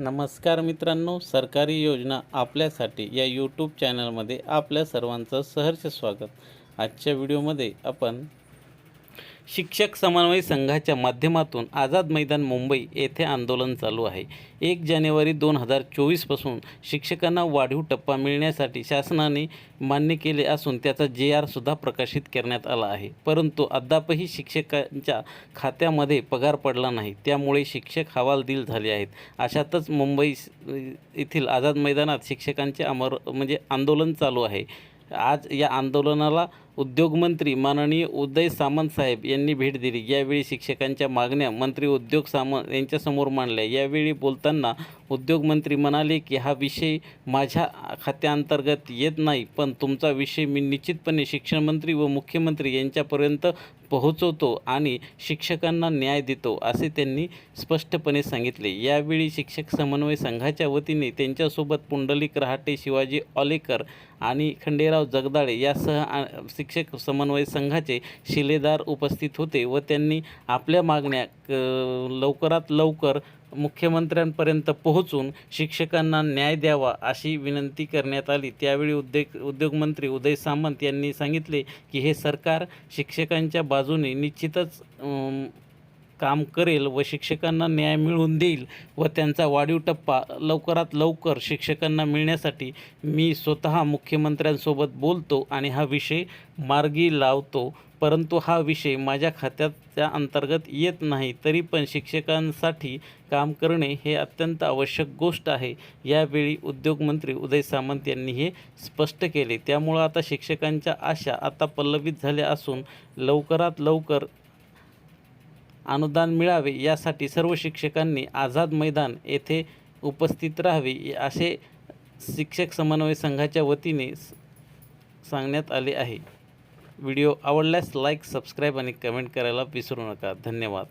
नमस्कार मित्रांनो सरकारी योजना आपल्यासाठी या यूट्यूब चॅनलमध्ये आपल्या सर्वांचं सहर्ष स्वागत. आजच्या व्हिडिओमध्ये आपण शिक्षक समन्वय संघाच्या माध्यमातून आझाद मैदान मुंबई येथे आंदोलन चालू आहे. एक जानेवारी दोन हजार चोवीसपासून शिक्षकांना वाढीव टप्पा मिळण्यासाठी शासनाने मान्य केले असून त्याचा जे आरसुद्धा प्रकाशित करण्यात आला आहे. परंतु अद्यापही शिक्षकांच्या खात्यामध्ये पगार पडला नाही. त्यामुळे शिक्षक हवालदिल झाले आहेत. अशातच मुंबई येथील आझाद मैदानात शिक्षकांचे अमर म्हणजे आंदोलन चालू आहे. आज या आंदोलनाला उद्योगमंत्री माननीय उदय सामंत साहेब यांनी भेट दिली. यावेळी शिक्षकांच्या मागण्या मंत्री उद्योग सामंत यांच्यासमोर मांडल्या. यावेळी बोलताना उद्योगमंत्री म्हणाले की हा विषय माझ्या खात्याअंतर्गत येत नाही पण तुमचा विषय मी निश्चितपणे शिक्षणमंत्री व मुख्यमंत्री यांच्यापर्यंत पोहोचवतो आणि शिक्षकांना न्याय देतो असे त्यांनी स्पष्टपणे सांगितले. यावेळी शिक्षक समन्वय संघाच्या वतीने त्यांच्यासोबत पुंडलिक रहाटे शिवाजी ऑलेकर आणि खंडेराव जगदाळे यासह आ- शिक्षक समन्वय संघाचे शिलेदार उपस्थित होते व त्यांनी आपल्या मागण्या क- लवकरात लवकर मुख्यमंत्र्यांपर्यंत पोहोचून शिक्षकांना न्याय द्यावा अशी विनंती करण्यात आली. त्यावेळी उद्योग उद्योगमंत्री उदय सामंत यांनी सांगितले की हे सरकार शिक्षकांच्या बाजूने निश्चितच काम करेल व शिक्षकांना न्याय मिळवून देईल व त्यांचा वाढीव टप्पा लवकरात लवकर शिक्षकांना मिळण्यासाठी मी स्वतः मुख्यमंत्र्यांसोबत बोलतो आणि हा विषय मार्गी लावतो. परंतु हा विषय माझ्या खात्याच्या अंतर्गत येत नाही तरी पण शिक्षकांसाठी काम करणे हे अत्यंत आवश्यक गोष्ट आहे. यावेळी उद्योगमंत्री उदय सामंत यांनी हे स्पष्ट केले. त्यामुळं आता शिक्षकांच्या आशा आता पल्लवित झाल्या असून लवकरात लवकर अनुदान मिळावे यासाठी सर्व शिक्षकांनी आझाद मैदान येथे उपस्थित राहावे असे शिक्षक समन्वय संघाच्या वतीने सांगण्यात आले आहे. व्हिडिओ आवडल्यास लाईक सबस्क्राईब आणि कमेंट करायला विसरू नका. धन्यवाद.